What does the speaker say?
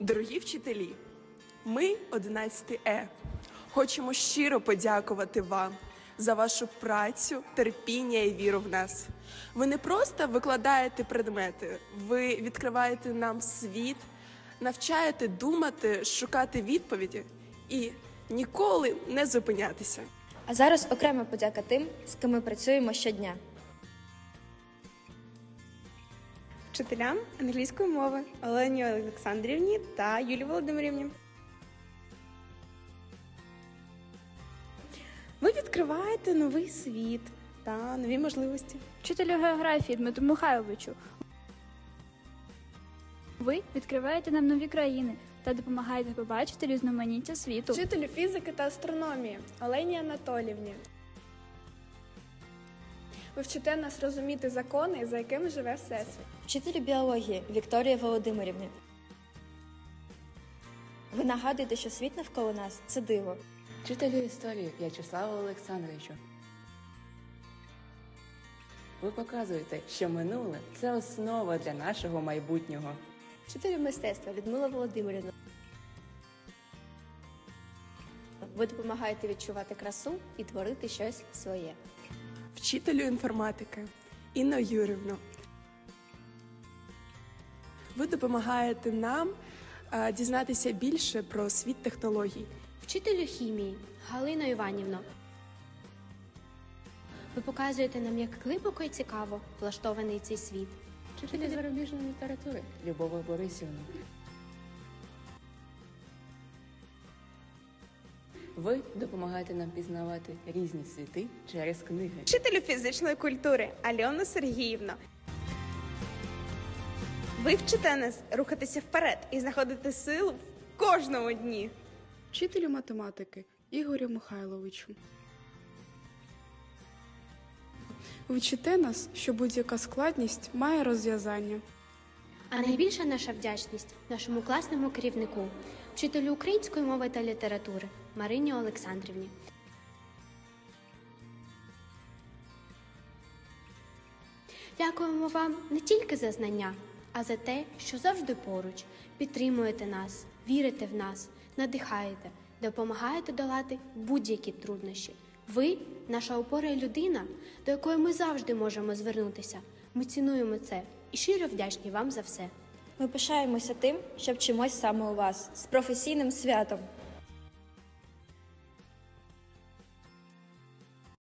Дорогі вчителі, ми 11 Е. Хочемо щиро подякувати вам за вашу працю, терпіння і віру в нас. Ви не просто викладаєте предмети, ви відкриваєте нам світ, навчаєте думати, шукати відповіді і ніколи не зупинятися. А зараз окрема подяка тим, з ким ми працюємо щодня. Вчителям англійської мови Олені Олександрівні та Юлії Володимирівні. Ви відкриваєте новий світ та нові можливості. Вчителю географії Дмитру Михайловичу. Ви відкриваєте нам нові країни та допомагаєте побачити різноманіття світу. Вчителю фізики та астрономії Олені Анатолівні. Ви вчите нас розуміти закони, за якими живе Всесвіт. Вчителю біології Вікторії Володимирівні. Ви нагадуєте, що світ навколо нас це диво. Вчителю історії В'ячеславу Олександровичу. Ви показуєте, що минуле це основа для нашого майбутнього. Вчителю мистецтва Людмила Володимирівна. Ви допомагаєте відчувати красу і творити щось своє. Вчителю інформатики Інна Юрівна. Ви допомагаєте нам е, дізнатися більше про світ технологій. Вчителю хімії Галина Іванівна. Ви показуєте нам, як глибоко і цікаво влаштований цей світ. Вчителю зарубіжної літератури Любова Борисівна. Ви допомагаєте нам пізнавати різні світи через книги. Вчителю фізичної культури Альона Сергіївна. Ви вчите нас рухатися вперед і знаходити силу в кожному дні. вчителю математики Ігорю Михайловичу. Ви вчите нас, що будь-яка складність має розв'язання. А найбільша наша вдячність нашому класному керівнику, вчителю української мови та літератури Марині Олександрівні. Дякуємо вам не тільки за знання, а за те, що завжди поруч підтримуєте нас, вірите в нас, надихаєте, допомагаєте долати будь-які труднощі. Ви наша опора і людина, до якої ми завжди можемо звернутися. Ми цінуємо це і щиро вдячні вам за все. Ми пишаємося тим, що вчимось саме у вас з професійним святом.